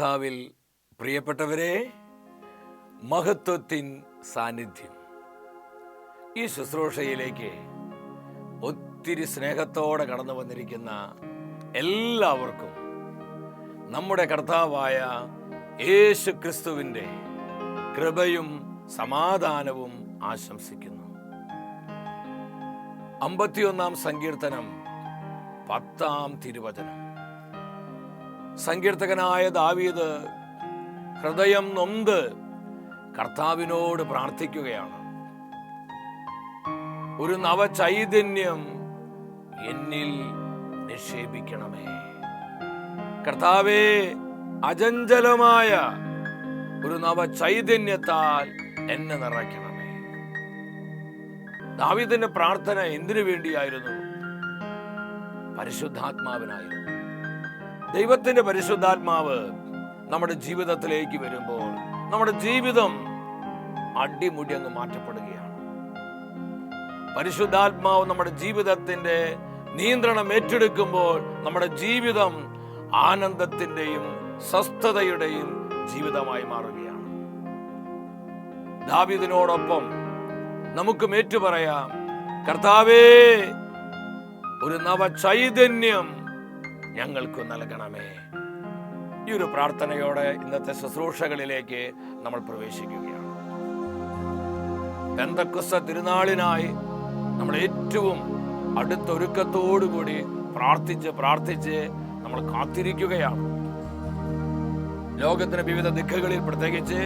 കർത്താവിൽ പ്രിയപ്പെട്ടവരെ മഹത്വത്തിൻ സാന്നിധ്യം. ഈ ശുശ്രൂഷയിലേക്ക് ഒത്തിരി സ്നേഹത്തോടെ കടന്നു വന്നിരിക്കുന്ന എല്ലാവർക്കും നമ്മുടെ കർത്താവായ യേശു ക്രിസ്തുവിന്റെ കൃപയും സമാധാനവും ആശംസിക്കുന്നു. അമ്പത്തിയൊന്നാം സങ്കീർത്തനം പത്താം തിരുവചനം. സങ്കീർത്തകനായ ദാവീദ് ഹൃദയം നൊന്ത് കർത്താവിനോട് പ്രാർത്ഥിക്കുകയാണ്. ഒരു നവചൈതന്യം എന്നിൽ നിക്ഷേപിക്കണമേ. കർത്താവേ അചഞ്ചലമായ ഒരു നവചൈതന്യത്താൽ എന്നെ നിറയ്ക്കണമേ. ദാവീദിന്റെ പ്രാർത്ഥന എന്തിനു വേണ്ടിയായിരുന്നു? പരിശുദ്ധാത്മാവിനായിരുന്നു. ദൈവത്തിന്റെ പരിശുദ്ധാത്മാവ് നമ്മുടെ ജീവിതത്തിലേക്ക് വരുമ്പോൾ നമ്മുടെ ജീവിതം അടിമുടി അങ്ങ് മാറ്റപ്പെടുകയാണ്. പരിശുദ്ധാത്മാവ് നമ്മുടെ ജീവിതത്തിന്റെ നിയന്ത്രണം ഏറ്റെടുക്കുമ്പോൾ നമ്മുടെ ജീവിതം ആനന്ദത്തിന്റെയും സ്വസ്ഥതയുടെയും ജീവിതമായി മാറുകയാണ്. ദാവിദിനോടൊപ്പം നമുക്കും ഏറ്റുപറയാം കർത്താവേ ഒരു നവചൈതന്യം ഞങ്ങൾക്ക് നൽകണമേ. ഈ ഒരു പ്രാർത്ഥനയോടെ ഇന്നത്തെ ശുശ്രൂഷകളിലേക്ക് നമ്മൾ പ്രവേശിക്കുകയാണ്. പെന്തക്കുസ്ത തിരുനാളിനായി നമ്മൾ ഏറ്റവും അടുത്തൊരുക്കത്തോടുകൂടി പ്രാർത്ഥിച്ച് പ്രാർത്ഥിച്ച് നമ്മൾ കാത്തിരിക്കുകയാണ്. ലോകത്തിന്റെ വിവിധ ദിക്കുകളിൽ പ്രത്യേകിച്ച്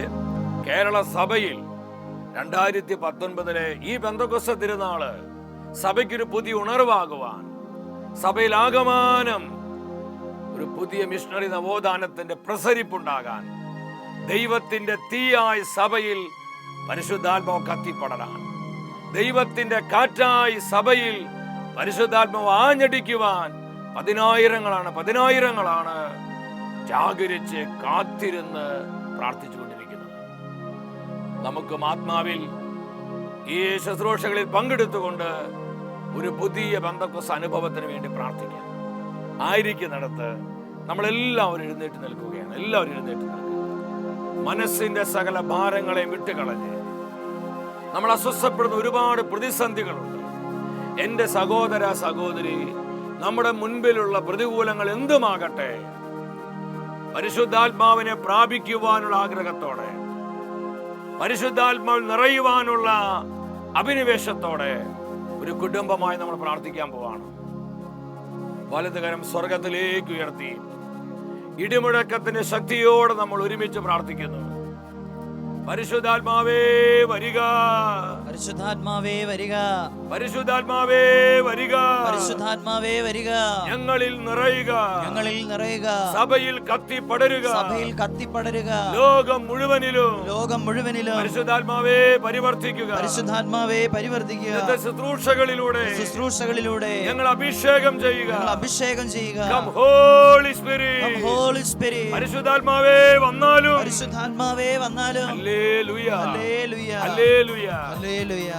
കേരള സഭയിൽ രണ്ടായിരത്തി പത്തൊൻപതിലെ ഈ ബന്ധക്കുസ്ത തിരുനാൾ സഭയ്ക്കൊരു പുതിയ ഉണർവാകുവാൻ സഭയിൽ ആകമാനം ഒരു പുതിയ മിഷണറി നവോത്ഥാനത്തിന്റെ പ്രസരിപ്പുണ്ടാകാൻ ദൈവത്തിന്റെ തീയായ സഭയിൽ പരിശുദ്ധാത്മാവ് കത്തിപ്പടരാൻ ദൈവത്തിന്റെ കാറ്റായി സഭയിൽ പരിശുദ്ധാത്മാവ് ആഞ്ഞടിക്കുവാൻ പതിനായിരങ്ങളാണ് പതിനായിരങ്ങളാണ് ജാഗരിച്ച് കാത്തിരുന്ന് പ്രാർത്ഥിച്ചുകൊണ്ടിരിക്കുന്നത്. നമുക്ക് ആത്മാവിൽ ഈ ശുശ്രൂഷകളിൽ പങ്കെടുത്തുകൊണ്ട് ഒരു പുതിയ ബന്ധക്കൊസ് അനുഭവത്തിന് വേണ്ടി പ്രാർത്ഥിക്കാം. ആയിരിക്കുന്നിടത്ത് നമ്മളെല്ലാവരും എഴുന്നേറ്റ് നിൽക്കുകയാണ്. എല്ലാവരും എഴുന്നേറ്റ് നിൽക്കുക മനസ്സിന്റെ സകല ഭാരങ്ങളെയും വിട്ടുകളഞ്ഞ് നമ്മൾ അസ്വസ്ഥപ്പെടുന്ന ഒരുപാട് പ്രതിസന്ധികളുണ്ട്. എന്റെ സഹോദര സഹോദരി നമ്മുടെ മുൻപിലുള്ള പ്രതികൂലങ്ങൾ എന്തുമാകട്ടെ പരിശുദ്ധാത്മാവിനെ പ്രാപിക്കുവാനുള്ള ആഗ്രഹത്തോടെ പരിശുദ്ധാത്മാവ് നിറയുവാനുള്ള അഭിനിവേശത്തോടെ ഒരു കുടുംബമായി നമ്മൾ പ്രാർത്ഥിക്കാൻ പോവാണ്. വലതുകരം സ്വർഗത്തിലേക്ക് ഉയർത്തി. ഇടിമുഴക്കത്തിന്റെ ശക്തിയോടെ നമ്മൾ ഒരുമിച്ച് പ്രാർത്ഥിക്കുന്നു. പരിശുദ്ധാത്മാവേ വരിക. പരിശുദ്ധാത്മാവേ വരിക. പരിശുദ്ധാത്മാവേ വരിക. പരിശുദ്ധാത്മാവേ വരിക. ഞങ്ങളിൽ നിറയുക. ഞങ്ങളിൽ നിറയുക. സഭയിൽ കത്തി പടരുക. സഭയിൽ കത്തി പടരുക. ലോകം മുഴുവനിലും. ലോകം മുഴുവനിലും. പരിശുദ്ധാത്മാവേ പരിവർത്തിക്കുക. പരിശുദ്ധാത്മാവേ പരിവർത്തിക്കുക. ശുശ്രൂഷകളിലൂടെ ശുശ്രൂഷകളിലൂടെ ഞങ്ങൾ അഭിഷേകം ചെയ്യുക. അഭിഷേകം ചെയ്യുക. Holy spirit. ഹോളി സ്പിരിറ്റ് പരിശുദ്ധാത്മാവേ വന്നാലും. പരിശുദ്ധാത്മാവേ വന്നാലും.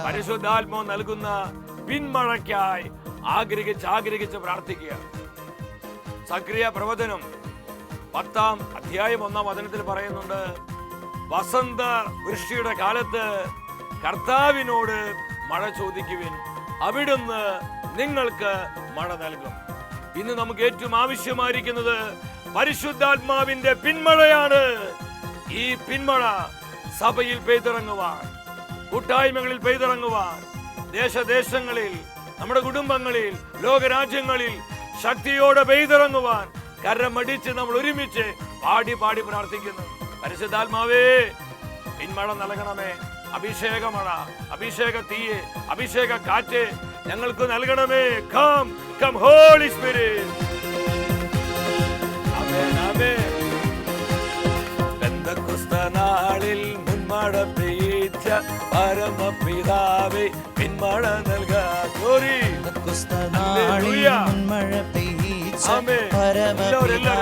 പരിശുദ്ധാത്മാവ് നൽകുന്ന പിന്മഴയ്ക്കായി ആഗ്രഹിച്ച് ആഗ്രഹിച്ച് പ്രാർത്ഥിക്കുക. സക്രിയ പ്രവചനം പത്താം അധ്യായം ഒന്നാം വചനത്തിൽ പറയുന്നുണ്ട് വസന്ത വൃഷ്ടിയുടെ കാലത്ത് കർത്താവിനോട് മഴ ചോദിക്കുവിൻ അവിടുന്ന് നിങ്ങൾക്ക് മഴ നൽകും. ഇന്ന് നമുക്ക് ഏറ്റവും ആവശ്യമായിരിക്കുന്നത് പരിശുദ്ധാത്മാവിന്റെ പിന്മഴയാണ്. ഈ പിന്മഴ സഭയിൽ പെയ്തിറങ്ങുവാൻ കൂട്ടായ്മകളിൽ പെയ്തിറങ്ങുവാൻ ദേശദേശങ്ങളിൽ നമ്മുടെ കുടുംബങ്ങളിൽ ലോകരാജ്യങ്ങളിൽ ശക്തിയോടെ പെയ്തിറങ്ങുവാൻ കരമടിച്ച് നമ്മൾ ഒരുമിച്ച് പാടി പാടി പ്രാർത്ഥിക്കുന്നു. പരിശുദ്ധാത്മാവേ പിന്മഴ നൽകണമേ. അഭിഷേക മഴ അഭിഷേക തീയെ അഭിഷേക കാറ്റ് ഞങ്ങൾക്ക് നൽകണമേ കം കം ഹോളി സ്പിരിറ്റ് നാളിൽ മുൻമഴ പെയ്ച്ച പരമപിതാവേ പിന്മഴ നൽകാ മഴ പെയ്ച്ച പരമപിതാവേ.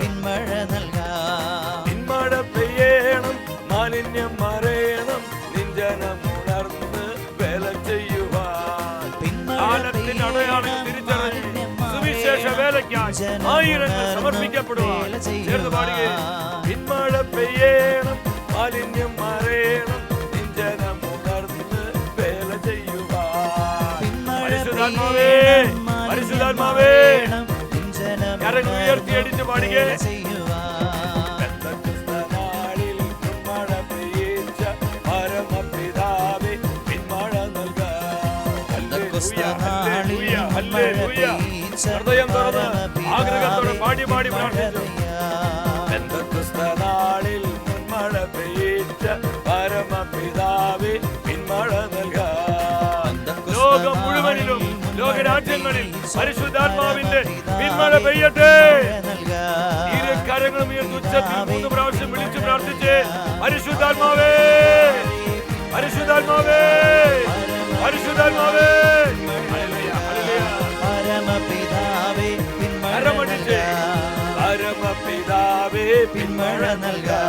പിന്മഴ നൽകാം. പിന്മഴ പെയ്യണം മാലിന്യം മറയണം നിഞ്ചനം ഉണർന്ന് വേല ചെയ്യുവാൻ. പിന്മഴ കാലത്തിന് അടയാളം തിരിച്ചറിഞ്ഞ് സുവിശേഷ വേലയ്ക്കായി ആയിരങ്ങൾ സമർപ്പിക്കപ്പെടുവാൻ. ചേർന്ന് പിന്മഴ പെയ്യണം മാലിന്യം മറയണം. നിഞ്ചനം ഉണർന്ന് വേല പിന്മഴ പരിശുദ്ധാത്മാവേ പരിശുദ്ധാത്മാവേ. കരങ്ങൾ ഉയർത്തി അടിച്ച് പാടുകേ. ഹൃദയം തുറന്ന് ആഗ്രഹത്തോടെ പാടി പാടി പ്രാർത്ഥിച്ചു. പരിശുദ്ധാത്മാവിന്റെ പിന്മഴ പെയ്യട്ടെ. ഇരു കരങ്ങളും ഉയർത്തി ഉച്ചത്തിൽ മൂന്ന് പ്രാവശ്യം വിളിച്ചു പ്രാർത്ഥിച്ച് പരിശുദ്ധാത്മാവേ പരിശുദ്ധാത്മാവേ പരിശുദ്ധാത്മാവേ. പരമപിതാവേ പിന്മഴ നൽകാ.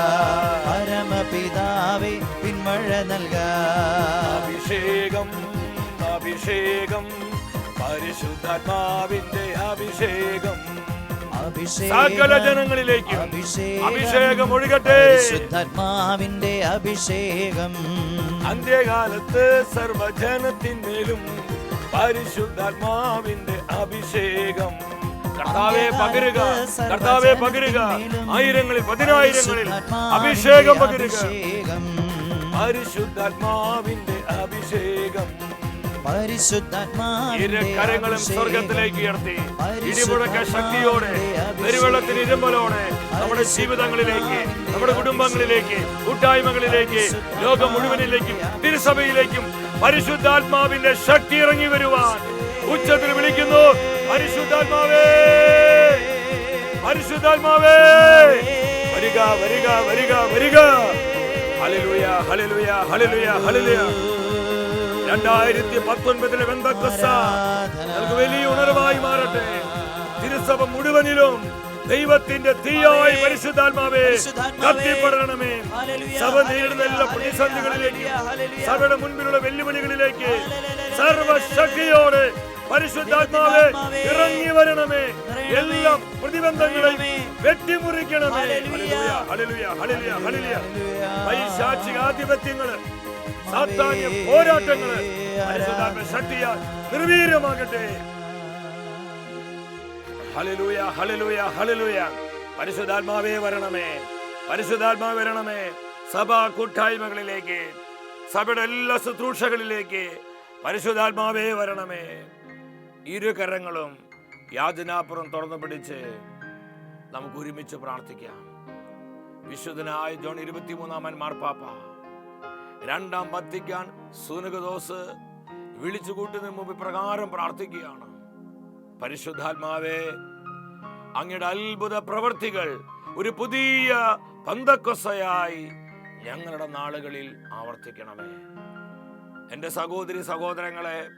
പരമപിതാവേ പിന്മഴ നൽകാം. അഭിഷേകം അഭിഷേകം. പരിശുദ്ധാത്മാവിന്റെ അഭിഷേകം. സകല ജനങ്ങളിലേക്ക് അഭിഷേകം ഒഴുകട്ടെ. പരിശുദ്ധാത്മാവിന്റെ അഭിഷേകം. അന്ത്യകാലത്ത് സർവജനത്തിന്മേലും പരിശുദ്ധാത്മാവിന്റെ അഭിഷേകം. കർത്താവെ പകരുക. കർത്താവെ പകരുക. ആയിരങ്ങളിൽ പതിനായിരങ്ങളിൽ അഭിഷേകം പകരുക. പരിശുദ്ധാത്മാവിന്റെ അഭിഷേകം. ഇരു കരങ്ങളും. സ്വർഗത്തിലേക്ക് ഉയർത്തി. ഇടിമുഴക്ക ശക്തിയോടെ പെരുവെള്ളത്തിന് ഇരുമ്പലോടെ നമ്മുടെ ജീവിതങ്ങളിലേക്ക് നമ്മുടെ കുടുംബങ്ങളിലേക്ക് കൂട്ടായ്മകളിലേക്ക് ലോകം മുഴുവനിലേക്കും തിരുസഭയിലേക്കും പരിശുദ്ധാത്മാവിന്റെ ശക്തി ഇറങ്ങി വരുവാൻ ഉച്ചത്തിൽ വിളിക്കുന്നു. പരിശുദ്ധാത്മാവേ പരിശുദ്ധാത്മാവേ വരിക വരിക വരിക വരിക. Hallelujah hallelujah hallelujah hallelujah. രണ്ടായിരത്തി പത്തൊൻപതിലെ വെന്തക്കസ നമുക്ക് വലിയ ഉണർവായി മാറട്ടെ. തിരുസഭ മുഴുവനിലും ദൈവത്തിന്റെ തീയായി പരിശുദ്ധാത്മാവേ കത്തിപ്പെടണമേ. സഭ നേരിടുന്ന എല്ലാ പ്രതിസന്ധികളിലേക്ക് സഭയുടെ മുൻപിലുള്ള വെല്ലുവിളികളിലേക്ക് സർവശക്തിയോടെ പരിശുദ്ധാത്മാവേ ഇറങ്ങി വരണമേ. എല്ലാ പ്രതിബന്ധങ്ങളെയും വെട്ടിമുറിക്കണമേ. പൈശാചിക ആധിപത്യങ്ങൾ സാത്താന്യ പോരാട്ടങ്ങൾ. ശക്തിയാൽ നിർവീര്യമാകട്ടെ. ഹലലൂയ ഹലലൂയ ഹലലൂയ പരിശുദ്ധാത്മാവേ വരണമേ. പരിശുദ്ധാത്മാവ് വരണമേ. സഭാ കൂട്ടായ്മകളിലേക്ക് സഭയുടെ എല്ലാ ശുശ്രൂഷകളിലേക്ക് പരിശുദ്ധാത്മാവേ വരണമേ. ഇരു കരങ്ങളും യാചനാപുറം തുറന്നു പിടിച്ച് നമുക്ക് ഒരുമിച്ച് പ്രാർത്ഥിക്കാം. വിശുദ്ധനായ ജോൺ ഇരുപത്തിമൂന്നാമൻ മാർപ്പാപ്പ രണ്ടാം വത്തിക്കാൻ സുനകദോസ് വിളിച്ചു കൂട്ടുന്നതിന് മുമ്പ് പ്രകാരം പ്രാർത്ഥിക്കുകയാണ്. പരിശുദ്ധാത്മാവേ അങ്ങയുടെ അത്ഭുത പ്രവർത്തികൾ ഒരു പുതിയ പന്തക്കൊസയായി ഞങ്ങളുടെ നാളുകളിൽ ആവർത്തിക്കണമേ. എന്റെ സഹോദരി സഹോദരങ്ങളെ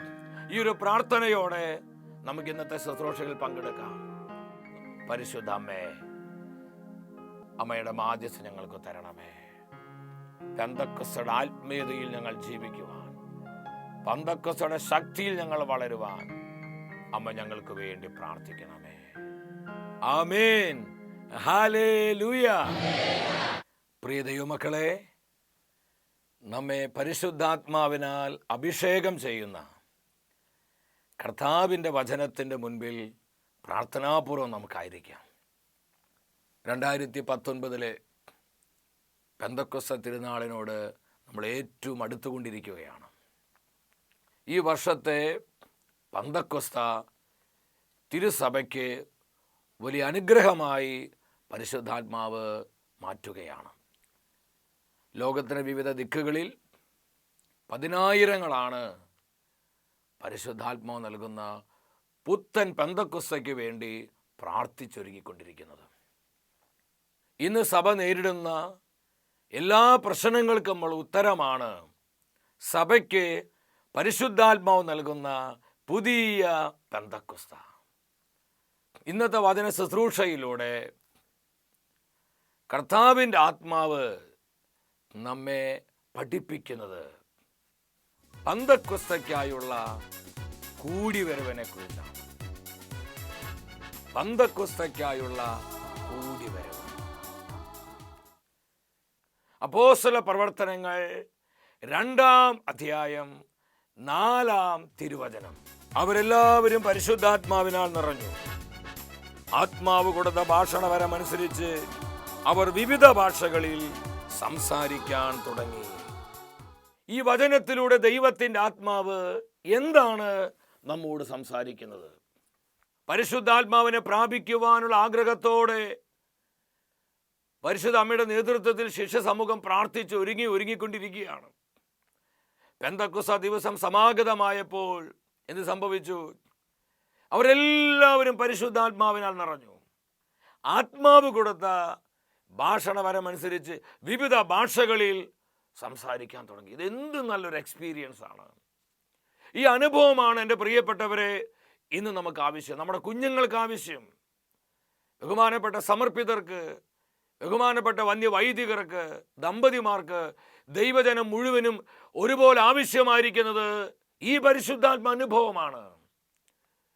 ഈ ഒരു പ്രാർത്ഥനയോടെ നമുക്ക് ഇന്നത്തെ ശുശ്രൂഷയിൽ പങ്കെടുക്കാം. പരിശുദ്ധ അമ്മേ അമ്മയുടെ മാധ്യസ്ഥ ഞങ്ങൾക്ക് തരണമേ. പന്തക്കസയുടെ ആത്മീയതയിൽ ഞങ്ങൾ ജീവിക്കുവാൻ പന്തക്കസയുടെ ശക്തിയിൽ ഞങ്ങൾ വളരുവാൻ അമ്മ ഞങ്ങൾക്ക് വേണ്ടി പ്രാർത്ഥിക്കണമേ. ആമേൻ. ഹല്ലേലൂയ. പ്രിയ ദൈവമക്കളെ നമ്മെ പരിശുദ്ധാത്മാവിനാൽ അഭിഷേകം ചെയ്യുന്ന കർത്താവിന്റെ വചനത്തിന്റെ മുൻപിൽ പ്രാർത്ഥനാപൂർവം നമുക്കായിരിക്കാം. രണ്ടായിരത്തി പത്തൊൻപതിലെ പെന്തക്കൊസ്ത തിരുനാളിനോട് നമ്മൾ ഏറ്റവും അടുത്തുകൊണ്ടിരിക്കുകയാണ്. ഈ വർഷത്തെ പന്തക്കൊസ്ത തിരുസഭയ്ക്ക് വലിയ അനുഗ്രഹമായി പരിശുദ്ധാത്മാവ് മാറ്റുകയാണ്. ലോകത്തിന് വിവിധ ദിക്കുകളിൽ പതിനായിരങ്ങളാണ് പരിശുദ്ധാത്മാവ് നൽകുന്ന പുത്തൻ പെന്തക്കുസ്തയ്ക്ക് വേണ്ടി പ്രാർത്ഥിച്ചൊരുങ്ങിക്കൊണ്ടിരിക്കുന്നത്. ഇന്ന് സഭ നേരിടുന്ന എല്ലാ പ്രശ്നങ്ങൾക്കും നമ്മൾ ഉത്തരമാണ്. സഭയ്ക്ക് പരിശുദ്ധാത്മാവ് നൽകുന്ന പുതിയ പെന്തക്കുസ്ത. ഇന്നത്തെ വചന ശുശ്രൂഷയിലൂടെ കർത്താവിന്റെ ആത്മാവ് നമ്മെ പഠിപ്പിക്കുന്നത് പന്തക്കുസ്തയ്ക്കായുള്ള കൂടിവരവിനെ കുറിച്ചാണ് പന്തക്കുസ്തയ്ക്കായുള്ള കൂടിവരവ്. അപ്പോസ്തല പ്രവർത്തനങ്ങൾ രണ്ടാം അധ്യായം നാലാം തിരുവചനം. അവരെല്ലാവരും പരിശുദ്ധാത്മാവിനാൽ നിറഞ്ഞു. ആത്മാവ് കൊടുത്ത ഭാഷണവരമനുസരിച്ച് അവർ വിവിധ ഭാഷകളിൽ സംസാരിക്കാൻ തുടങ്ങി. ഈ വചനത്തിലൂടെ ദൈവത്തിന്റെ ആത്മാവ് എന്താണ് നമ്മോട് സംസാരിക്കുന്നത്? പരിശുദ്ധാത്മാവിനെ പ്രാപിക്കുവാനുള്ള ആഗ്രഹത്തോടെ പരിശുദ്ധ അമ്മയുടെ നേതൃത്വത്തിൽ ശിഷ്യ സമൂഹം പ്രാർത്ഥിച്ച് ഒരുങ്ങി ഒരുങ്ങിക്കൊണ്ടിരിക്കുകയാണ്. പെന്തക്കുസ ദിവസം സമാഗതമായപ്പോൾ എന്ത് സംഭവിച്ചു? അവരെല്ലാവരും പരിശുദ്ധാത്മാവിനാൽ നിറഞ്ഞു. ആത്മാവ് കൊടുത്ത ഭാഷണവരമനുസരിച്ച് വിവിധ ഭാഷകളിൽ സംസാരിക്കാൻ തുടങ്ങി. ഇതെന്ത് നല്ലൊരു എക്സ്പീരിയൻസ് ആണ്. ഈ അനുഭവമാണ് എന്റെ പ്രിയപ്പെട്ടവരെ ഇന്ന് നമുക്ക് ആവശ്യം നമ്മുടെ കുഞ്ഞുങ്ങൾക്ക് ആവശ്യം. ബഹുമാനപ്പെട്ട സമർപ്പിതർക്ക് ബഹുമാനപ്പെട്ട വന്യവൈദികർക്ക് ദമ്പതിമാർക്ക് ദൈവജനം മുഴുവനും ഒരുപോലെ ആവശ്യമായിരിക്കുന്നത് ഈ പരിശുദ്ധാത്മ അനുഭവമാണ്.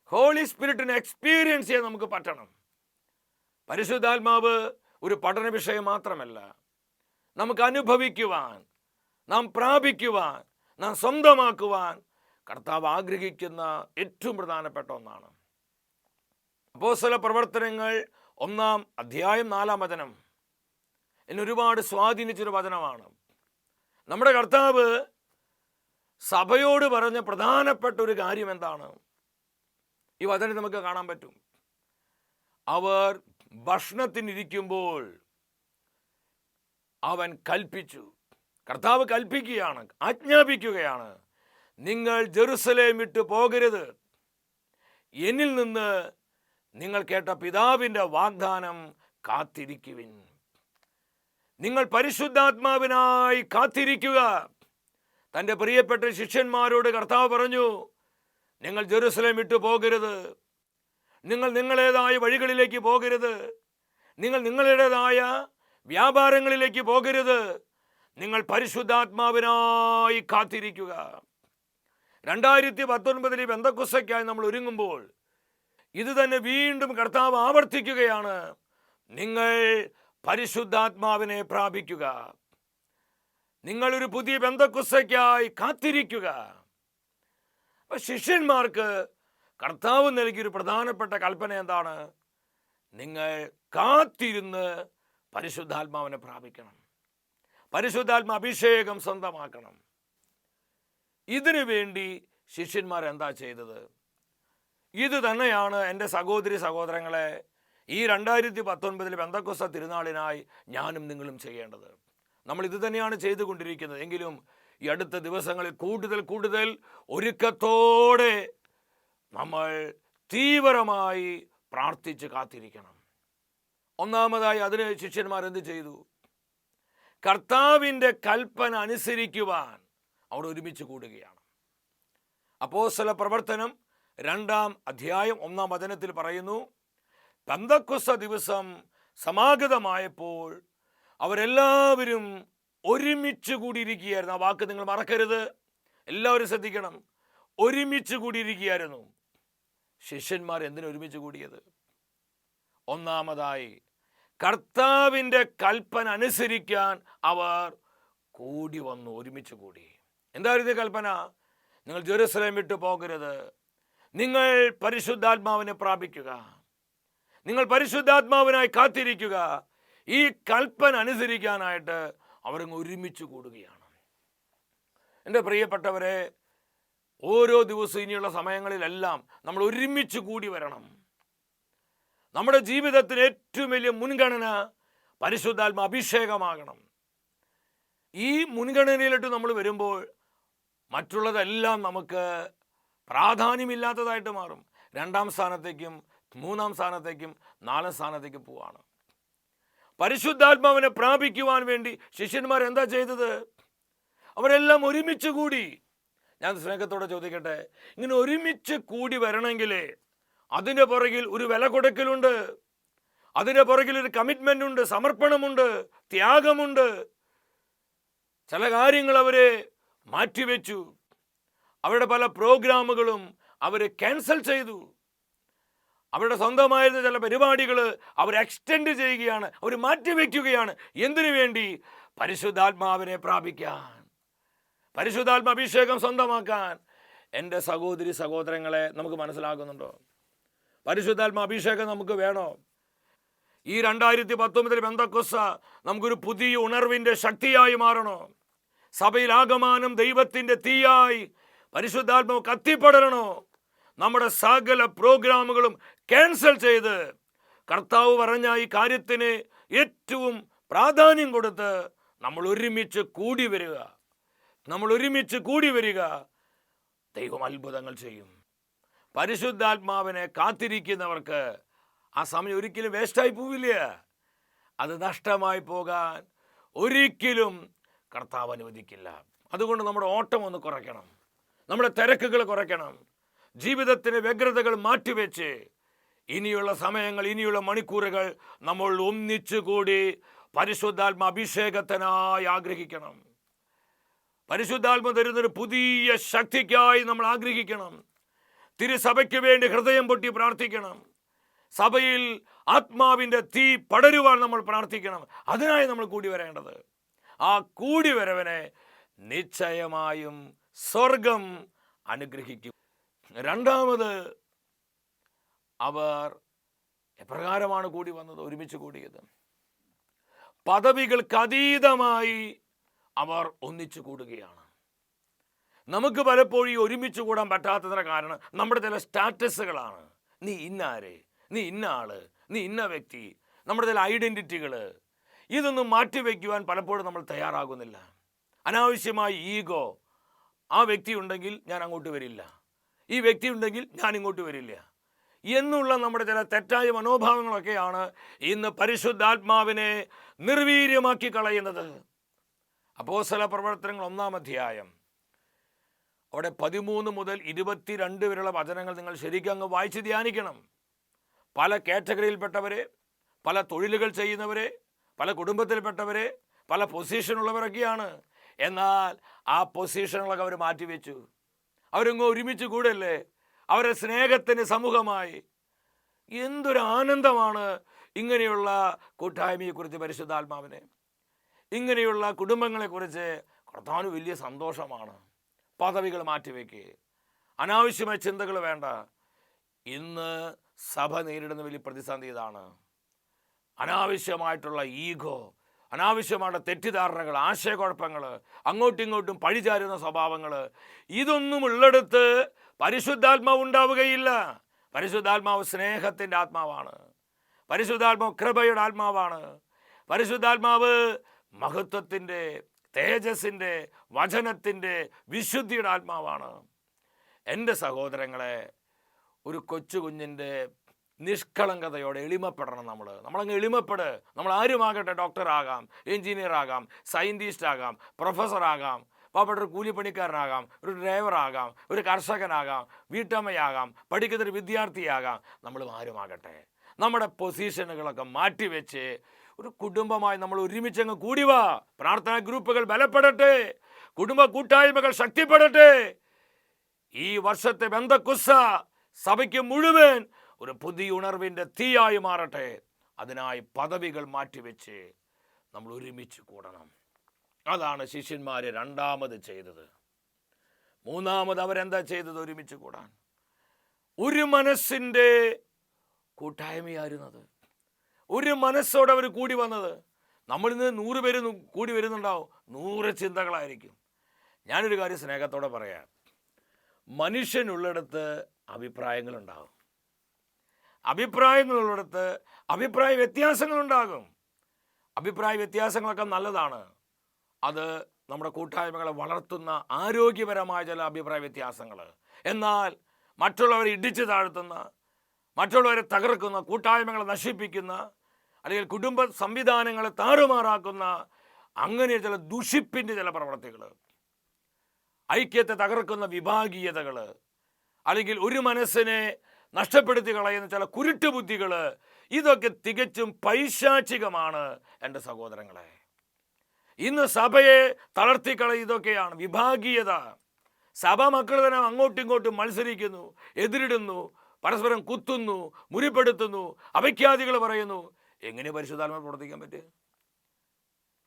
ഹോളി സ്പിരിറ്റിനെ എക്സ്പീരിയൻസ് ചെയ്യാൻ നമുക്ക് പറ്റണം. പരിശുദ്ധാത്മാവ് ഒരു പഠന വിഷയം മാത്രമല്ല. നമുക്ക് അനുഭവിക്കുവാൻ നാം പ്രാപിക്കുവാൻ നാം സ്വന്തമാക്കുവാൻ കർത്താവ് ആഗ്രഹിക്കുന്ന ഏറ്റവും പ്രധാനപ്പെട്ട ഒന്നാണ്. അപ്പോസ്തല പ്രവർത്തനങ്ങൾ ഒന്നാം അധ്യായം നാലാം വചനം. എന്നെ ഒരുപാട് സ്വാധീനിച്ചൊരു വചനമാണ്. നമ്മുടെ കർത്താവ് സഭയോട് പറഞ്ഞ പ്രധാനപ്പെട്ട ഒരു കാര്യം എന്താണ് ഈ വചനം നമുക്ക് കാണാൻ പറ്റും. അവർ ഭക്ഷണത്തിനിരിക്കുമ്പോൾ അവൻ കൽപ്പിച്ചു. കർത്താവ് കൽപ്പിക്കുകയാണ് ആജ്ഞാപിക്കുകയാണ്. നിങ്ങൾ ജെറുസലേം വിട്ടു പോകരുത്. എന്നിൽ നിന്ന് നിങ്ങൾ കേട്ട പിതാവിന്റെ വാഗ്ദാനം കാത്തിരിക്കുവിൻ. നിങ്ങൾ പരിശുദ്ധാത്മാവിനായി കാത്തിരിക്കുക. തന്റെ പ്രിയപ്പെട്ട ശിഷ്യന്മാരോട് കർത്താവ് പറഞ്ഞു നിങ്ങൾ ജെറുസലേം വിട്ടു പോകരുത്. നിങ്ങൾ നിങ്ങളേതായ വഴികളിലേക്ക് പോകരുത്. നിങ്ങൾ നിങ്ങളുടേതായ വ്യാപാരങ്ങളിലേക്ക് പോകരുത്. നിങ്ങൾ പരിശുദ്ധാത്മാവിനായി കാത്തിരിക്കുക. രണ്ടായിരത്തി പത്തൊൻപതിൽ ബന്ധക്കുസയ്ക്കായി നമ്മൾ ഒരുങ്ങുമ്പോൾ ഇത് തന്നെ വീണ്ടും കർത്താവ് ആവർത്തിക്കുകയാണ്. നിങ്ങൾ പരിശുദ്ധാത്മാവിനെ പ്രാപിക്കുക. നിങ്ങളൊരു പുതിയ ബന്ധക്കുസയ്ക്കായി കാത്തിരിക്കുക. ശിഷ്യന്മാർക്ക് കർത്താവ് നൽകിയൊരു പ്രധാനപ്പെട്ട കൽപ്പന എന്താണ്? നിങ്ങൾ കാത്തിരുന്ന് പരിശുദ്ധാത്മാവിനെ പ്രാപിക്കണം. പരിശുദ്ധാത്മ അഭിഷേകം സ്വന്തമാക്കണം. ഇതിനു വേണ്ടി ശിഷ്യന്മാർ എന്താ ചെയ്തത്? ഇത് തന്നെയാണ് എന്റെ സഹോദരി സഹോദരങ്ങളെ ഈ രണ്ടായിരത്തി പത്തൊൻപതിൽ ബന്ധക്കൊസ തിരുനാളിനായി ഞാനും നിങ്ങളും ചെയ്യേണ്ടത്. നമ്മൾ ഇത് തന്നെയാണ് ചെയ്തുകൊണ്ടിരിക്കുന്നത്. എങ്കിലും ഈ അടുത്ത ദിവസങ്ങളിൽ കൂടുതൽ കൂടുതൽ ഒരുക്കത്തോടെ നമ്മൾ തീവ്രമായി പ്രാർത്ഥിച്ച് കാത്തിരിക്കണം. ഒന്നാമതായി അതിന് ശിഷ്യന്മാർ എന്ത് ചെയ്തു? കർത്താവിന്റെ കൽപ്പന അനുസരിക്കുവാൻ അവർ ഒരുമിച്ച് കൂടുകയാണ്. അപ്പോസ്തല പ്രവർത്തനം രണ്ടാം അധ്യായം ഒന്നാം വചനത്തിൽ പറയുന്നു പന്തക്കുസ ദിവസം സമാഗതമായപ്പോൾ അവരെല്ലാവരും ഒരുമിച്ച് കൂടിയിരിക്കുകയായിരുന്നു. ആ വാക്ക് നിങ്ങൾ മറക്കരുത്. എല്ലാവരും ശ്രദ്ധിക്കണം. ഒരുമിച്ച് കൂടിയിരിക്കുകയായിരുന്നു. ശിഷ്യന്മാർ എന്തിനു ഒരുമിച്ച് കൂടിയത്? ഒന്നാമതായി കർത്താവിന്റെ കൽപ്പന അനുസരിക്കാൻ അവർ കൂടി വന്നു ഒരുമിച്ച് കൂടി. എന്തായിരുന്നു കൽപ്പന? നിങ്ങൾ ജെറുസലേം വിട്ടു പോകരുത്. നിങ്ങൾ പരിശുദ്ധാത്മാവിനെ പ്രാപിക്കുക. നിങ്ങൾ പരിശുദ്ധാത്മാവിനായി കാത്തിരിക്കുക. ഈ കൽപ്പന അനുസരിക്കാനായിട്ട് അവരങ്ങ് ഒരുമിച്ച് കൂടുകയാണ്. എന്റെ പ്രിയപ്പെട്ടവരെ ഓരോ ദിവസവും ഇനിയുള്ള സമയങ്ങളിലെല്ലാം നമ്മൾ ഒരുമിച്ച് കൂടി വരണം. നമ്മുടെ ജീവിതത്തിന് ഏറ്റവും വലിയ മുൻഗണന പരിശുദ്ധാത്മ അഭിഷേകമാകണം. ഈ മുൻഗണനയിലിട്ട് നമ്മൾ വരുമ്പോൾ മറ്റുള്ളതെല്ലാം നമുക്ക് പ്രാധാന്യമില്ലാത്തതായിട്ട് മാറും. രണ്ടാം സ്ഥാനത്തേക്കും മൂന്നാം സ്ഥാനത്തേക്കും നാലാം സ്ഥാനത്തേക്കും പോവാണ്. പരിശുദ്ധാത്മാവിനെ പ്രാപിക്കുവാൻ വേണ്ടി ശിഷ്യന്മാർ എന്താ ചെയ്തത്? അവരെല്ലാം ഒരുമിച്ച് കൂടി ഞാൻ സ്നേഹത്തോടെ ചോദിക്കട്ടെ ഇങ്ങനെ ഒരുമിച്ച് കൂടി വരണമെങ്കിൽ അതിന്റെ പുറകിൽ ഒരു വില കൊടുക്കലുണ്ട് അതിന്റെ പുറകിൽ ഒരു കമ്മിറ്റ്മെന്റ് ഉണ്ട് സമർപ്പണമുണ്ട് ത്യാഗമുണ്ട്. ചില കാര്യങ്ങൾ അവരെ മാറ്റിവെച്ചു. അവരുടെ പല പ്രോഗ്രാമുകളും അവർ ക്യാൻസൽ ചെയ്തു. അവരുടെ സ്വന്തമായിരുന്ന ചില പരിപാടികൾ അവർ എക്സ്റ്റെൻഡ് ചെയ്യുകയാണ് അവർ മാറ്റിവെക്കുകയാണ് എന്തിനു വേണ്ടി? പരിശുദ്ധാത്മാവിനെ പ്രാപിക്കാൻ. പരിശുദ്ധാത്മ അഭിഷേകം സ്വന്തമാക്കാൻ. എന്റെ സഹോദരി സഹോദരങ്ങളെ നമുക്ക് മനസ്സിലാകുന്നുണ്ടോ? പരിശുദ്ധാത്മ അഭിഷേകം നമുക്ക് വേണോ? ഈ രണ്ടായിരത്തി പത്തൊമ്പതിൽ ബന്ധക്കൊസ നമുക്കൊരു പുതിയ ഉണർവിന്റെ ശക്തിയായി മാറണോ? സഭയിൽ ആകമാനം ദൈവത്തിന്റെ തീയായി പരിശുദ്ധാത്മാവ് കത്തിപ്പടരണോ നമ്മുടെ സകല പ്രോഗ്രാമുകളും ക്യാൻസൽ ചെയ്ത് കർത്താവ് പറഞ്ഞ ഈ കാര്യത്തിന് ഏറ്റവും പ്രാധാന്യം കൊടുത്ത് നമ്മൾ ഒരുമിച്ച് കൂടി വരിക. നമ്മൾ ഒരുമിച്ച് കൂടി വരിക. ദൈവം അത്ഭുതങ്ങൾ ചെയ്യും. പരിശുദ്ധാത്മാവിനെ കാത്തിരിക്കുന്നവർക്ക് ആ സമയം ഒരിക്കലും വേസ്റ്റായി പോവില്ല. അത് നഷ്ടമായി പോകാൻ ഒരിക്കലും കർത്താവ് അനുവദിക്കില്ല. അതുകൊണ്ട് നമ്മുടെ ഓട്ടം ഒന്ന് കുറയ്ക്കണം. നമ്മുടെ തിരക്കുകൾ കുറയ്ക്കണം. ജീവിതത്തിന് വ്യഗ്രതകൾ മാറ്റിവെച്ച് ഇനിയുള്ള സമയങ്ങൾ ഇനിയുള്ള മണിക്കൂറുകൾ നമ്മൾ ഒന്നിച്ചുകൂടി പരിശുദ്ധാത്മ അഭിഷേകത്തിനായി ആഗ്രഹിക്കണം. പരിശുദ്ധാത്മ തരുന്നൊരു പുതിയ ശക്തിക്കായി നമ്മൾ ആഗ്രഹിക്കണം. തിരുസഭയ്ക്ക് വേണ്ടി ഹൃദയം പൊട്ടി പ്രാർത്ഥിക്കണം. സഭയിൽ ആത്മാവിന്റെ തീ പടരുവാൻ നമ്മൾ പ്രാർത്ഥിക്കണം. അതിനായി നമ്മൾ കൂടി വരേണ്ടത്. ആ കൂടി വരവനെ നിശ്ചയമായും സ്വർഗം അനുഗ്രഹിക്കും. രണ്ടാമത് അവർ എപ്രകാരമാണ് കൂടി വന്നത്? ഒരുമിച്ച് കൂടിയത്. പദവികൾക്ക് അതീതമായി അവർ ഒന്നിച്ചു കൂടുകയാണ്. നമുക്ക് പലപ്പോഴും ഈ ഒരുമിച്ച് കൂടാൻ പറ്റാത്തതിന് കാരണം നമ്മുടെ ചില സ്റ്റാറ്റസുകളാണ്. നീ ഇന്നാര്? നീ ഇന്ന ആൾ? നീ ഇന്ന വ്യക്തി? നമ്മുടെ ചില ഐഡന്റിറ്റികൾ? ഇതൊന്നും മാറ്റിവെക്കുവാൻ പലപ്പോഴും നമ്മൾ തയ്യാറാകുന്നില്ല. അനാവശ്യമായ ഈഗോ. ആ വ്യക്തി ഉണ്ടെങ്കിൽ ഞാൻ അങ്ങോട്ട് വരില്ല. ഈ വ്യക്തി ഉണ്ടെങ്കിൽ ഞാൻ ഇങ്ങോട്ട് വരില്ല. എന്നുള്ള നമ്മുടെ ചില തെറ്റായ മനോഭാവങ്ങളൊക്കെയാണ് ഇന്ന് പരിശുദ്ധാത്മാവിനെ നിർവീര്യമാക്കി കളയുന്നത്. അപ്പോസല പ്രവർത്തനങ്ങൾ ഒന്നാം അധ്യായം. അവിടെ പതിമൂന്ന് മുതൽ ഇരുപത്തിരണ്ട് വരെയുള്ള വചനങ്ങൾ നിങ്ങൾ ശരിക്കും അങ്ങ് വായിച്ച് ധ്യാനിക്കണം. പല കാറ്റഗറിയിൽപ്പെട്ടവരെ പല തൊഴിലുകൾ ചെയ്യുന്നവരെ പല കുടുംബത്തിൽപ്പെട്ടവരെ പല പൊസിഷനുള്ളവരൊക്കെയാണ് എന്നാൽ ആ പൊസിഷനുകളൊക്കെ അവർ മാറ്റിവെച്ചു. അവരങ്ങ് ഒരുമിച്ച് കൂടല്ലേ അവരെ സ്നേഹത്തിന് സമൂഹമായി. എന്തൊരു ആനന്ദമാണ് ഇങ്ങനെയുള്ള കൂട്ടായ്മയെക്കുറിച്ച് പരിശുദ്ധാത്മാവിനെ. ഇങ്ങനെയുള്ള കുടുംബങ്ങളെക്കുറിച്ച് കർത്താവിന് വലിയ സന്തോഷമാണ്. പദവികൾ മാറ്റിവെക്കുക അനാവശ്യമായ ചിന്തകൾ വേണ്ട. ഇന്ന് സഭ നേരിടുന്ന വലിയ പ്രതിസന്ധി ഇതാണ്. അനാവശ്യമായിട്ടുള്ള ഈഗോ അനാവശ്യമായിട്ടുള്ള തെറ്റിദ്ധാരണകൾ ആശയക്കുഴപ്പങ്ങൾ അങ്ങോട്ടും ഇങ്ങോട്ടും പഴിചാരുന്ന സ്വഭാവങ്ങൾ ഇതൊന്നും ഉള്ളിടത്ത് പരിശുദ്ധാത്മാവ് ഉണ്ടാവുകയില്ല. പരിശുദ്ധാത്മാവ് സ്നേഹത്തിന്റെ ആത്മാവാണ്. പരിശുദ്ധാത്മാവ് കൃപയുടെ ആത്മാവാണ്. പരിശുദ്ധാത്മാവ് മഹത്വത്തിന്റെ തേജസ്സിന്റെ വചനത്തിന്റെ വിശുദ്ധിയുടെ ആത്മാവാണ്. എന്റെ സഹോദരങ്ങളെ ഒരു കൊച്ചു കുഞ്ഞിന്റെ നിഷ്കളങ്കതയോടെ എളിമപ്പെടണം നമ്മൾ നമ്മളങ്ങ് എളിമപ്പെട്. നമ്മൾ ആരുമാകട്ടെ ഡോക്ടറാകാം എഞ്ചിനീയർ ആകാം സയന്റിസ്റ്റ് ആകാം പ്രൊഫസർ പാവപ്പെട്ട ഒരു കൂലിപ്പണിക്കാരനാകാം ഒരു ഡ്രൈവറാകാം ഒരു കർഷകനാകാം വീട്ടമ്മയാകാം പഠിക്കുന്നൊരു വിദ്യാർത്ഥിയാകാം. നമ്മൾ ആരുമാകട്ടെ? നമ്മുടെ പൊസിഷനുകളൊക്കെ മാറ്റിവെച്ച് ഒരു കുടുംബമായി നമ്മൾ ഒരുമിച്ചങ്ങ് കൂടി വാ. പ്രാർത്ഥനാ ഗ്രൂപ്പുകൾ ബലപ്പെടട്ടെ. കുടുംബ കൂട്ടായ്മകൾ ശക്തിപ്പെടട്ടെ. ഈ വർഷത്തെ ബന്ധക്കുസ സഭയ്ക്ക് മുഴുവൻ ഒരു പുതിയ ഉണർവിന്റെ തീയായി മാറട്ടെ. അതിനായി പദവികൾ മാറ്റിവെച്ച് നമ്മൾ ഒരുമിച്ച് കൂടണം. അതാണ് ശിഷ്യന്മാർ രണ്ടാമത് ചെയ്തത്. മൂന്നാമത് അവരെന്താ ചെയ്തത്? ഒരുമിച്ച് കൂടാൻ. ഒരു മനസ്സിന്റെ കൂട്ടായ്മയായിരുന്നത്. ഒരു മനസ്സോടെ അവർ കൂടി വന്നത്. നമ്മളിന്ന് നൂറ് പേര് കൂടി വരുന്നുണ്ടാവും. നൂറ് ചിന്തകളായിരിക്കും. ഞാനൊരു കാര്യം സ്നേഹത്തോടെ പറയാം. മനുഷ്യനുള്ളിടത്ത് അഭിപ്രായങ്ങളുണ്ടാകും. അഭിപ്രായങ്ങളുള്ളിടത്ത് അഭിപ്രായ വ്യത്യാസങ്ങളുണ്ടാകും. അഭിപ്രായ വ്യത്യാസങ്ങളൊക്കെ നല്ലതാണ്. അത് നമ്മുടെ കൂട്ടായ്മകളെ വളർത്തുന്ന ആരോഗ്യപരമായ ചില അഭിപ്രായ വ്യത്യാസങ്ങൾ എന്നാൽ മറ്റുള്ളവരെ ഇടിച്ചു താഴ്ത്തുന്ന മറ്റുള്ളവരെ തകർക്കുന്ന കൂട്ടായ്മകളെ നശിപ്പിക്കുന്ന അല്ലെങ്കിൽ കുടുംബ സംവിധാനങ്ങളെ താറുമാറാക്കുന്ന അങ്ങനെ ചില ദുഷിപ്പിന്റെ ചില പ്രവർത്തികൾ ഐക്യത്തെ തകർക്കുന്ന വിഭാഗീയതകൾ അല്ലെങ്കിൽ ഒരു മനസ്സിനെ നഷ്ടപ്പെടുത്തി കളയുന്ന ചില കുരുട്ടുബുദ്ധികൾ ഇതൊക്കെ തികച്ചും പൈശാചികമാണ് എന്റെ സഹോദരങ്ങളെ. ഇന്ന് സഭയെ തളർത്തിക്കളയ ഇതൊക്കെയാണ് വിഭാഗീയത. സഭ മക്കൾ തന്നെ അങ്ങോട്ടും ഇങ്ങോട്ടും മത്സരിക്കുന്നു എതിരിടുന്നു പരസ്പരം കുത്തുന്നു മുറിപ്പെടുത്തുന്നു അപഖ്യാതികൾ പറയുന്നു. എങ്ങനെ പരിശുദ്ധാത്മ പ്രവർത്തിക്കാൻ പറ്റുക?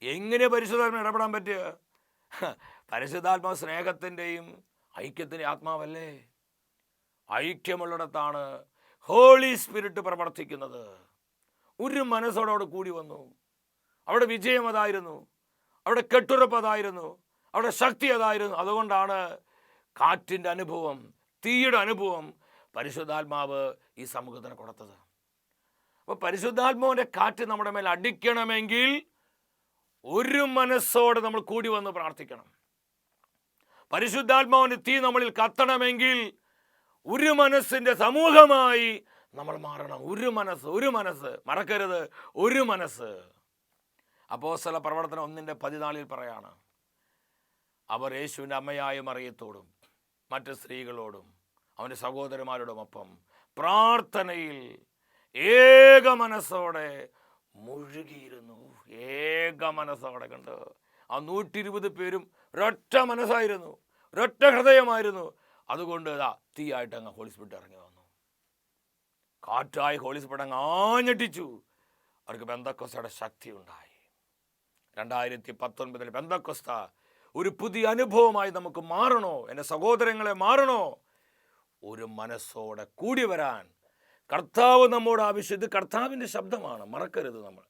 എങ്ങനെ പരിശുദ്ധാത്മ ഇടപെടാൻ പറ്റുക? പരിശുദ്ധാത്മാ സ്നേഹത്തിന്റെയും ഐക്യത്തിന്റെ ആത്മാവല്ലേ? ഐക്യമുള്ളിടത്താണ് ഹോളി സ്പിരിറ്റ് പ്രവർത്തിക്കുന്നത്. ഒരു മനസ്സോടോട് കൂടി വന്നു. അവിടെ വിജയം അതായിരുന്നു. അവിടെ കെട്ടുറപ്പ് അതായിരുന്നു. അവിടെ ശക്തി അതായിരുന്നു. അതുകൊണ്ടാണ് കാറ്റിന്റെ അനുഭവം തീയുടെ അനുഭവം പരിശുദ്ധാത്മാവ് ഈ സമൂഹത്തിന് കൊടുത്തത്. അപ്പോൾ പരിശുദ്ധാത്മാവിന്റെ കാറ്റ് നമ്മുടെ മേൽ അടിക്കണമെങ്കിൽ ഒരു മനസ്സോടെ നമ്മൾ കൂടി വന്ന് പ്രാർത്ഥിക്കണം. പരിശുദ്ധാത്മാവിന്റെ തീ നമ്മളിൽ കത്തണമെങ്കിൽ ഒരു മനസ്സിന്റെ സമൂഹമായി നമ്മൾ മാറണം. ഒരു മനസ്സ് ഒരു മനസ്സ്. മറക്കരുത്. ഒരു മനസ്സ്. അപ്പോസ്തല പ്രവർത്തനം ഒന്നിന്റെ പതിനാലിൽ പറയാണ്. അവർ യേശുവിന്റെ അമ്മയായ മറിയത്തോടും മറ്റ് സ്ത്രീകളോടും അവന്റെ സഹോദരന്മാരോടുമൊപ്പം പ്രാർത്ഥനയിൽ ഏക മനസ്സോടെ മുഴുകിയിരുന്നു. ഏക മനസ്സോടെ കണ്ട്. ആ നൂറ്റി ഇരുപത് പേരും ഒരൊറ്റ മനസ്സായിരുന്നു. ഒരൊറ്റ ഹൃദയമായിരുന്നു. അതുകൊണ്ട് ഇതാ തീയായിട്ട് അങ്ങ് ഹോളിസ്പിട്ട് ഇറങ്ങി വന്നു. കാറ്റായി ഹോളിസ്പിട്ട് അങ്ങ് ആഞ്ഞട്ടിച്ചു അവർക്ക് ബന്ധക്കോസയുടെ ശക്തി ഉണ്ടായി. രണ്ടായിരത്തി പത്തൊൻപതിൽ ബന്ധക്കൊസ്ത ഒരു പുതിയ അനുഭവമായി നമുക്ക് മാറണോ? എന്റെ സഹോദരങ്ങളെ മാറണോ? ഒരു മനസ്സോടെ കൂടി വരാൻ കർത്താവ് നമ്മോട് ആവശ്യം. ഇത് കർത്താവിന്റെ ശബ്ദമാണ്. മറക്കരുത് നമ്മൾ.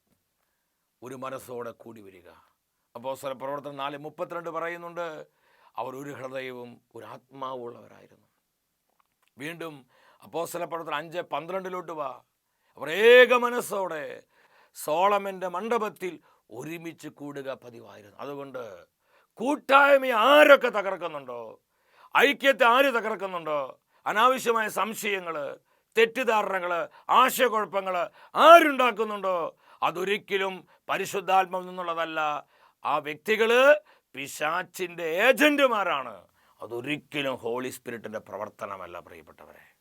ഒരു മനസ്സോടെ കൂടി വരിക. അപ്പോൾ സ്വല പ്രവർത്തനം നാല് മുപ്പത്തിരണ്ട് പറയുന്നുണ്ട് അവർ ഒരു ഹൃദയവും ഒരു ആത്മാവുള്ളവരായിരുന്നു വീണ്ടും അപ്പോസ്തല പ്രവർത്തനം അഞ്ച് പന്ത്രണ്ടിലോട്ട് വാ. അവർ ഏക മനസ്സോടെ സോളമന്റെ മണ്ഡപത്തിൽ ഒരുമിച്ച് കൂടുക പതിവായിരുന്നു. അതുകൊണ്ട് കൂട്ടായ്മ ആരൊക്കെ തകർക്കുന്നുണ്ടോ? ഐക്യത്തെ ആര് തകർക്കുന്നുണ്ടോ? അനാവശ്യമായ സംശയങ്ങൾ തെറ്റിദ്ധാരണകൾ ആശയക്കുഴപ്പങ്ങൾ ആരുണ്ടാക്കുന്നുണ്ടോ? അതൊരിക്കലും പരിശുദ്ധാത്മാവിൽ നിന്നുള്ളതല്ല. ആ വ്യക്തികൾ പിശാച്ചിന്റെ ഏജന്റുമാരാണ് അതൊരിക്കലും ഹോളി സ്പിരിറ്റിന്റെ പ്രവർത്തനമല്ല പ്രിയപ്പെട്ടവരെ.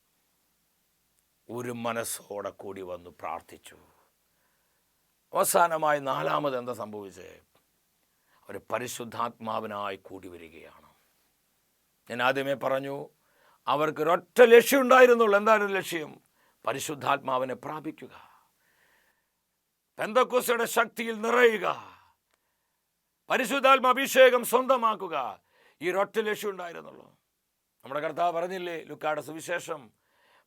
ഒരു മനസ്സോടെ കൂടി വന്നു പ്രാർത്ഥിച്ചു. അവസാനമായി നാലാമത് എന്താ സംഭവിച്ചത് ഒരു പരിശുദ്ധാത്മാവിനായി കൂടി വരികയാണ്. ഞാൻ ആദ്യമേ പറഞ്ഞു അവർക്ക് ഒരൊറ്റ ലക്ഷ്യം ഉണ്ടായിരുന്നുള്ളൂ. എന്താണ് ലക്ഷ്യം? പരിശുദ്ധാത്മാവിനെ പ്രാപിക്കുക. പെന്തക്കോസയുടെ ശക്തിയിൽ നിറയുക. പരിശുദ്ധാത്മ അഭിഷേകം സ്വന്തമാക്കുക. ഈ ഒരൊറ്റ ലക്ഷ്യം ഉണ്ടായിരുന്നുള്ളൂ. നമ്മുടെ കർത്താവ് പറഞ്ഞില്ലേ ലുക്കാട സുവിശേഷം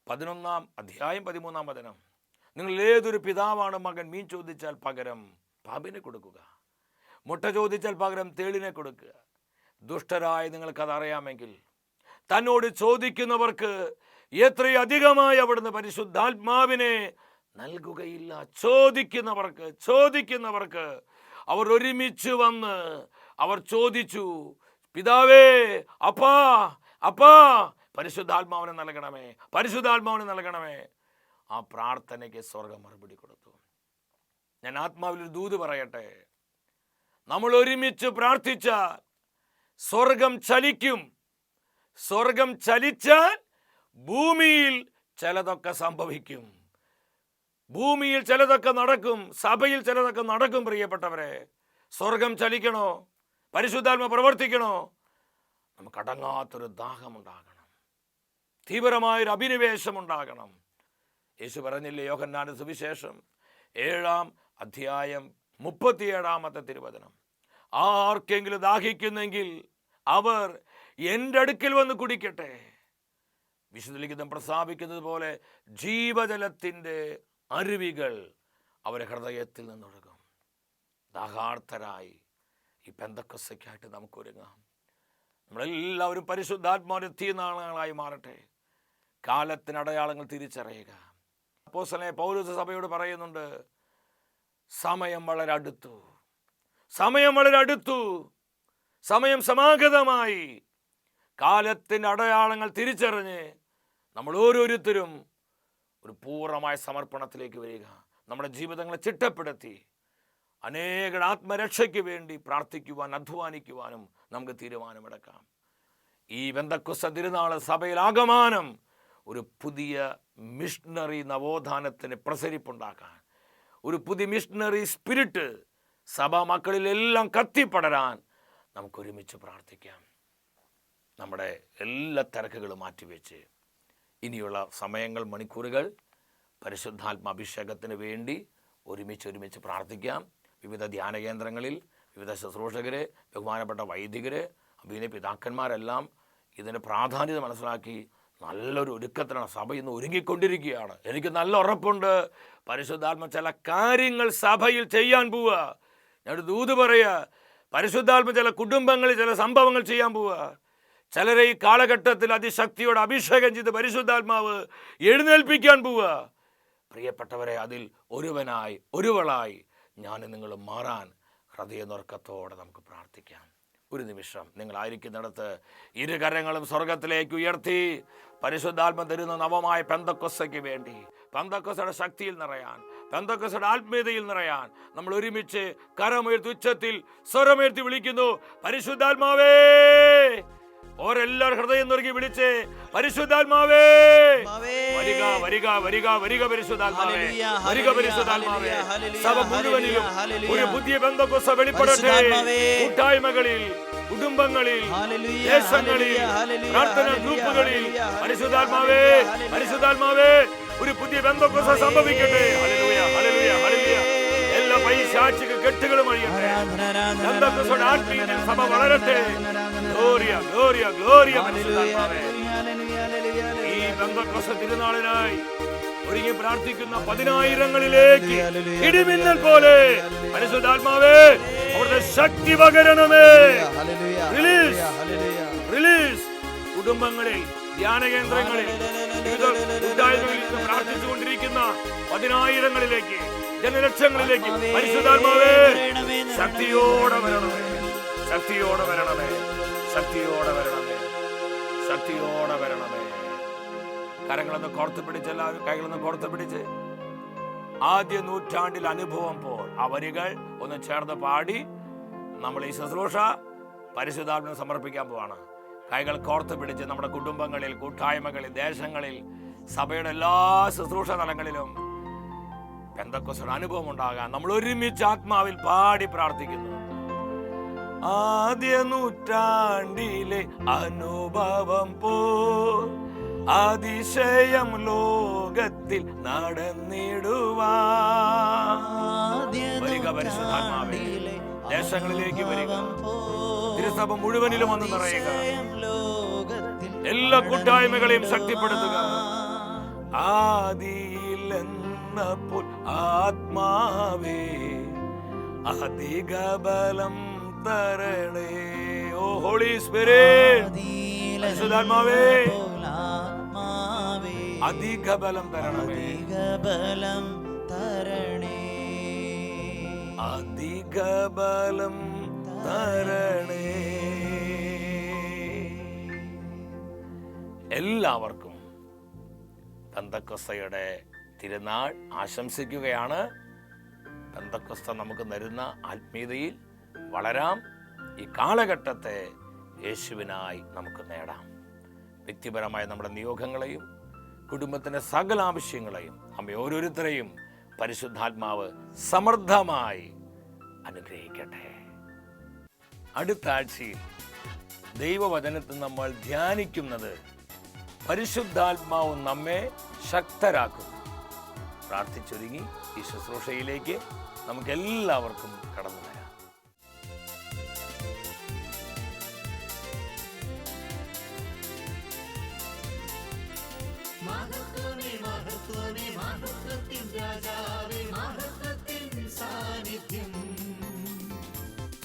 പതിനൊന്നാം അധ്യായം പതിമൂന്നാം വചനം. നിങ്ങൾ ഏതൊരു പിതാവാണ് മകൻ? മീൻ ചോദിച്ചാൽ പകരം പാമ്പിനെ കൊടുക്കുക. മുട്ട ചോദിച്ചാൽ പകരം തേളിനെ കൊടുക്കുക. ദുഷ്ടരായ നിങ്ങൾക്കത് അറിയാമെങ്കിൽ തന്നോട് ചോദിക്കുന്നവർക്ക് എത്രയധികമായി അവിടുന്ന് പരിശുദ്ധാത്മാവിനെ നൽകുകയില്ല. ചോദിക്കുന്നവർക്ക് ചോദിക്കുന്നവർക്ക് അവർ ഒരുമിച്ച് വന്ന് അവർ ചോദിച്ചു പിതാവേ അപ്പാ അപ്പാ പരിശുദ്ധാത്മാവിനെ നൽകണമേ പരിശുദ്ധാത്മാവിനെ നൽകണമേ. ആ പ്രാർത്ഥനയ്ക്ക് സ്വർഗം മറുപടി കൊടുത്തു. ഞാൻ ആത്മാവിലൊരു ദൂത് പറയട്ടെ? നമ്മൾ ഒരുമിച്ച് പ്രാർത്ഥിച്ചാൽ സ്വർഗം ചലിക്കും. സ്വർഗം ചലിച്ചാൽ ഭൂമിയിൽ ചിലതൊക്കെ സംഭവിക്കും. ഭൂമിയിൽ ചിലതൊക്കെ നടക്കും. സഭയിൽ ചിലതൊക്കെ നടക്കും പ്രിയപ്പെട്ടവരെ. സ്വർഗം ചലിക്കണോ? പരിശുദ്ധാത്മ പ്രവർത്തിക്കണോ? നമുക്ക് അടങ്ങാത്തൊരു ദാഹമുണ്ടാകണം. തീവ്രമായൊരു അഭിനിവേശം ഉണ്ടാകണം യേശു പറഞ്ഞില്ലേ യോഹന്നാന്റെ സുവിശേഷം? ഏഴാം അധ്യായം മുപ്പത്തിയേഴാമത്തെ തിരുവചനം. ആർക്കെങ്കിലും ദാഹിക്കുന്നെങ്കിൽ അവർ എന്റെ അടുക്കൽ വന്ന് കുടിക്കട്ടെ. വിശുദ്ധ ലിഖിതം പ്രസ്താവിക്കുന്നത് പോലെ ജീവജലത്തിന്റെ അരുവികൾ അവരെ ഹൃദയത്തിൽ നിന്നൊഴുകും. ദാഹാർത്ഥരായി ഈ പെന്തക്കൊസയ്ക്കായിട്ട് നമുക്കൊരുങ്ങാം. നമ്മളെല്ലാവരും പരിശുദ്ധാത്മാരെത്തിയ നാളുകളായി മാറട്ടെ. കാലത്തിന് അടയാളങ്ങൾ തിരിച്ചറിയുക. അപ്പോസ്തലനെ പൗരസ സഭയോട് പറയുന്നുണ്ട് സമയം വളരെ അടുത്തു. സമയം വളരെ അടുത്തു. സമയം സമാഗതമായി. കാലത്തിന്റെ അടയാളങ്ങൾ തിരിച്ചറിഞ്ഞ് നമ്മൾ ഓരോരുത്തരും ഒരു പൂർണമായ സമർപ്പണത്തിലേക്ക് വരിക. നമ്മുടെ ജീവിതങ്ങളെ ചിട്ടപ്പെടുത്തി അനേക ആത്മരക്ഷയ്ക്ക് വേണ്ടി പ്രാർത്ഥിക്കുവാൻ അധ്വാനിക്കുവാനും നമുക്ക് തീരുമാനമെടുക്കാം. ഈ ബന്ധക്കുസ തിരുനാൾ സഭയിൽ ആകമാനം ഒരു പുതിയ മിഷണറി നവോത്ഥാനത്തിന് പ്രസരിപ്പുണ്ടാക്കാൻ ഒരു പുതിയ മിഷണറി സ്പിരിറ്റ് സഭാ മക്കളിലെല്ലാം കത്തിപ്പടരാൻ നമുക്കൊരുമിച്ച് പ്രാർത്ഥിക്കാം. നമ്മുടെ എല്ലാ തിരക്കുകളും മാറ്റിവെച്ച് ഇനിയുള്ള സമയങ്ങൾ മണിക്കൂറുകൾ പരിശുദ്ധാത്മ അഭിഷേകത്തിന് വേണ്ടി ഒരുമിച്ച് ഒരുമിച്ച് പ്രാർത്ഥിക്കാം. വിവിധ ധ്യാന കേന്ദ്രങ്ങളിൽ വിവിധ ശുശ്രൂഷകർ ബഹുമാനപ്പെട്ട വൈദികർ അഭിനയ പിതാക്കന്മാരെല്ലാം ഇതിന്റെ പ്രാധാന്യത മനസ്സിലാക്കി നല്ലൊരു ഒരുക്കത്തിലാണ് സഭ ഇന്ന് ഒരുങ്ങിക്കൊണ്ടിരിക്കുകയാണ്. എനിക്ക് നല്ല ഉറപ്പുണ്ട്. പരിശുദ്ധാത്മ ചില കാര്യങ്ങൾ സഭയിൽ ചെയ്യാൻ പോവുക. ഞാൻ ദൂത് പറയുക പരിശുദ്ധാത്മ ചില കുടുംബങ്ങളിൽ ചില സംഭവങ്ങൾ ചെയ്യാൻ പോവുക. ചിലരെ ഈ കാലഘട്ടത്തിൽ അതിശക്തിയോടെ അഭിഷേകം ചെയ്ത് പരിശുദ്ധാത്മാവ് എഴുന്നേൽപ്പിക്കാൻ പോവുക. പ്രിയപ്പെട്ടവരെ അതിൽ ഒരുവനായി ഒരുവളായി ഞാൻ നിങ്ങൾ മാറാൻ ഹൃദയനുറക്കത്തോടെ നമുക്ക് പ്രാർത്ഥിക്കാം. ഒരു നിമിഷം നിങ്ങളായിരിക്കുന്നിടത്ത് ഇരുകരങ്ങളും സ്വർഗത്തിലേക്ക് ഉയർത്തി പരിശുദ്ധാത്മ തരുന്ന നവമായ പെന്തക്കൊസയ്ക്ക് വേണ്ടി. പെന്തക്കൊസയുടെ ശക്തിയിൽ നിറയാൻ പെന്തക്കൊസയുടെ ആത്മീയതയിൽ നിറയാൻ നമ്മൾ ഒരുമിച്ച് കരമുയർത്തി ഉച്ചത്തിൽ സ്വരമുയർത്തി വിളിക്കുന്നു. പരിശുദ്ധാത്മാവേ! ഓരെല്ലാവരും ഹൃദയം നുറുക്കി വിളിച്ച് പരിശുദ്ധാത്മാവേ. വരിക വരിക വരിക വരിക പരിശുദ്ധാത്മാവേ. വരിക പരിശുദ്ധാത്മാവേ. സഭ മുഴുവനിലും ഒരു പുതിയ ബന്ധക്കൊസ വെളിപ്പെടട്ടെ. കൂട്ടായ്മകളിൽ കുടുംബങ്ങളിൽ ദേശങ്ങളിൽ പ്രാർത്ഥന ഗ്രൂപ്പുകളിൽ. പരിശുദ്ധാത്മാവേ പരിശുദ്ധാത്മാവേ ഒരു പുതിയ ബന്ധക്കൊസ സംഭവിക്കട്ടെ. ഹല്ലേലൂയ ഹല്ലേലൂയ എല്ലാ പൈശാചിക കെട്ടുകളും അഴിയട്ടെ ബന്ധക്കൊസയുടെ ആത്മീയത്തിൽ സഭ വളരട്ടെ. ഗ്ലോറിയ ഗ്ലോറിയ ഗ്ലോറിയ ഈ ബന്ധക്കൊസ തിരുനാളിനായി ഒരുങ്ങി പ്രാർത്ഥിക്കുന്ന പതിനായിരങ്ങളിലേക്ക് ഇടിമിന്നൽ പോലെ. പരിശുദ്ധാത്മാവേ അവിടുത്തെ ശക്തി പകരണമേ. റിലീസ് റിലീസ് കുടുംബങ്ങളിൽ ധ്യാന കേന്ദ്രങ്ങളിൽ പ്രാർത്ഥിച്ചുകൊണ്ടിരിക്കുന്ന പതിനായിരങ്ങളിലേക്ക് ജനലക്ഷങ്ങളിലേക്ക് പരിശുദ്ധാത്മാവേ ശക്തിയോടെ വരണമേ ശക്തിയോടെ വരണമേ ശക്തിയോടെ വരണമേ ശക്തിയോടെ വരണമേ. കരങ്ങളൊന്ന് കോർത്ത് പിടിച്ച് എല്ലാവരും കൈകളൊന്ന് കോർത്ത് പിടിച്ച്. ആദ്യ നൂറ്റാണ്ടിൽ അനുഭവം പോൽ ആ വരികൾ ഒന്ന് ചേർന്ന് പാടി നമ്മൾ ഈ ശുശ്രൂഷ പരിശുദ്ധാത്മന് സമർപ്പിക്കാൻ പോവാണ്. കൈകൾ കോർത്ത് പിടിച്ച് നമ്മുടെ കുടുംബങ്ങളിൽ കൂട്ടായ്മകളിൽ ദേശങ്ങളിൽ സഭയുടെ എല്ലാ ശുശ്രൂഷ തലങ്ങളിലും എന്തൊക്കെ അനുഭവം ഉണ്ടാകാൻ നമ്മൾ ഒരുമിച്ച് ആത്മാവിൽ പാടി പ്രാർത്ഥിക്കുന്നു. ആദ്യ നൂറ്റാണ്ടിലെ അനുഭവം പോ അതിശയം ലോകത്തിൽ നടന്നിടുവാ വരിക പരിശുദ്ധാത്മാവേ ദേശങ്ങളിലേക്ക് വരിക. തിരുസഭ മുഴുവനിലും വന്ന് നിറയുക. എല്ലാ കൂട്ടായ്മകളെയും ശക്തിപ്പെടുത്തുക. ആദിയിലെന്നപ്പോൾ ആത്മാവേ അധിക ബലം തരണേ. ഓ ഹോളി സ്പിരിത്മാവേ അധിക ബലം തരണമേ. ബലം തരണേ. അധിക ബലം തരണേ. എല്ലാവർക്കും പെന്തക്കൊസ്തയുടെ തിരുനാൾ ആശംസിക്കുകയാണ്. ബന്ധക്വസ്ഥ നമുക്ക് തരുന്ന ആത്മീയതയിൽ വളരാം. ഈ കാലഘട്ടത്തെ യേശുവിനായി നമുക്ക് നേടാം. വ്യക്തിപരമായ നമ്മുടെ നിയോഗങ്ങളെയും കുടുംബത്തിന്റെ സകല ആവശ്യങ്ങളെയും നമ്മെ ഓരോരുത്തരെയും പരിശുദ്ധാത്മാവ് സമൃദ്ധമായി അനുഗ്രഹിക്കട്ടെ. അടുത്ത ആഴ്ചയിൽ ദൈവവചനത്തിൽ നമ്മൾ ധ്യാനിക്കുന്നത് പരിശുദ്ധാത്മാവ് നമ്മെ ശക്തരാക്കും. പ്രാർത്ഥിച്ചൊരുങ്ങി ഈ ശുശ്രൂഷയിലേക്ക് നമുക്ക് എല്ലാവർക്കും കടന്നു വരാം. മഹത്വമേ മഹത്വമേ മഹത്വത്തിൻ മഹത്വത്തിൻ സാന്നിധ്യം.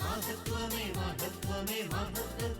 മഹത്വമേ മഹത്വമേ മഹത്വത്തിൻ